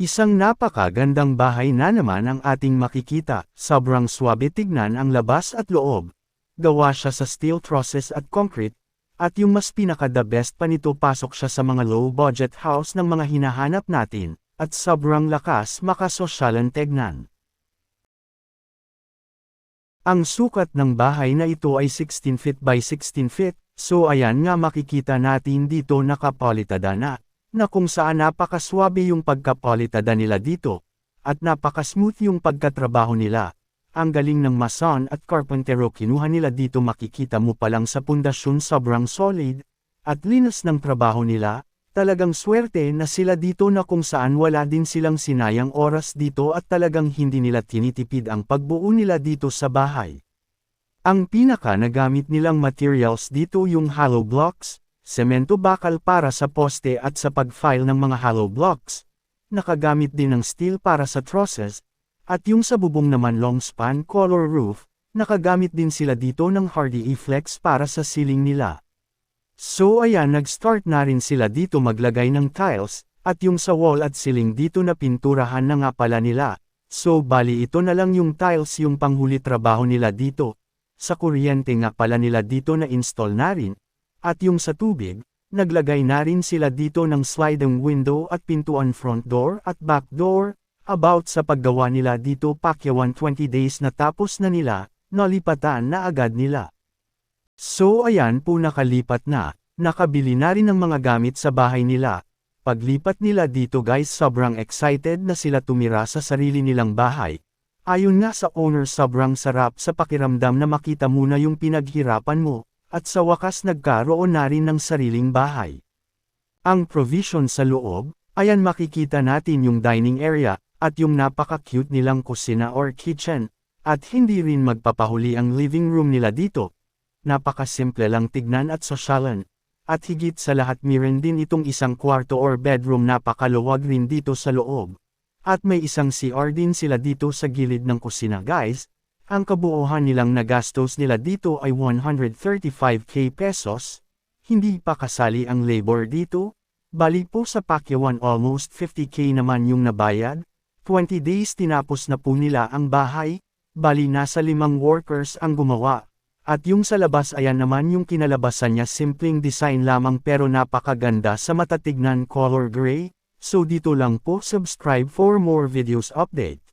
Isang napakagandang bahay na naman ang ating makikita, sobrang swabe tignan ang labas at loob. Gawa siya sa steel trusses at concrete, at yung mas pinaka the best pa nito pasok siya sa mga low budget house ng mga hinahanap natin, at sobrang lakas makasosyalan tignan. Ang sukat ng bahay na ito ay 16 feet by 16 feet, so ayan nga makikita natin dito nakapolitada na na kung saan napakaswabe yung pagkapolitada nila dito, at napakasmooth yung pagkatrabaho nila. Ang galing ng mason at carpentero kinuha nila dito makikita mo palang sa pundasyon sobrang solid, at linas ng trabaho nila, talagang swerte na sila dito na kung saan wala din silang sinayang oras dito at talagang hindi nila tinitipid ang pagbuo nila dito sa bahay. Ang pinaka nagamit nilang materials dito yung hollow blocks, semento bakal para sa poste at sa pag-file ng mga hollow blocks, nakagamit din ng steel para sa trusses, at yung sa bubong naman long span color roof, nakagamit din sila dito ng hardy e-flex para sa ceiling nila. So ayan nag-start na rin sila dito maglagay ng tiles, at yung sa wall at ceiling dito na pinturahan na nga pala nila, so bali ito na lang yung tiles yung panghuli trabaho nila dito. Sa kuryente nga pala nila dito na install na rin, at yung sa tubig, naglagay na rin sila dito ng sliding window at pintuan front door at back door, about sa paggawa nila dito pakyawan 20 days na tapos na nila, nalipatan na agad nila. So ayan po nakalipat na, nakabili na rin ng mga gamit sa bahay nila. Paglipat nila dito guys sobrang excited na sila tumira sa sarili nilang bahay. Ayon nga sa owner sobrang sarap sa pakiramdam na makita mo na yung pinaghirapan mo, at sa wakas nagkaroon na rin ng sariling bahay. Ang provision sa loob, ayan makikita natin yung dining area, at yung napaka-cute nilang kusina or kitchen, at hindi rin magpapahuli ang living room nila dito. Napakasimple lang tignan at sosyalan, at higit sa lahat meron din itong isang kwarto or bedroom napakaluwag rin dito sa loob. At may isang CR din sila dito sa gilid ng kusina guys, ang kabuuhan nilang nagastos nila dito ay 135k pesos, hindi pa kasali ang labor dito, bali po sa Pakyawan almost 50k naman yung nabayad, 20 days tinapos na po nila ang bahay, bali nasa limang workers ang gumawa. At yung sa labas ayan naman yung kinalabasan niya. Simpleng design lamang pero napakaganda sa matatignan color gray, so dito lang po subscribe for more videos update.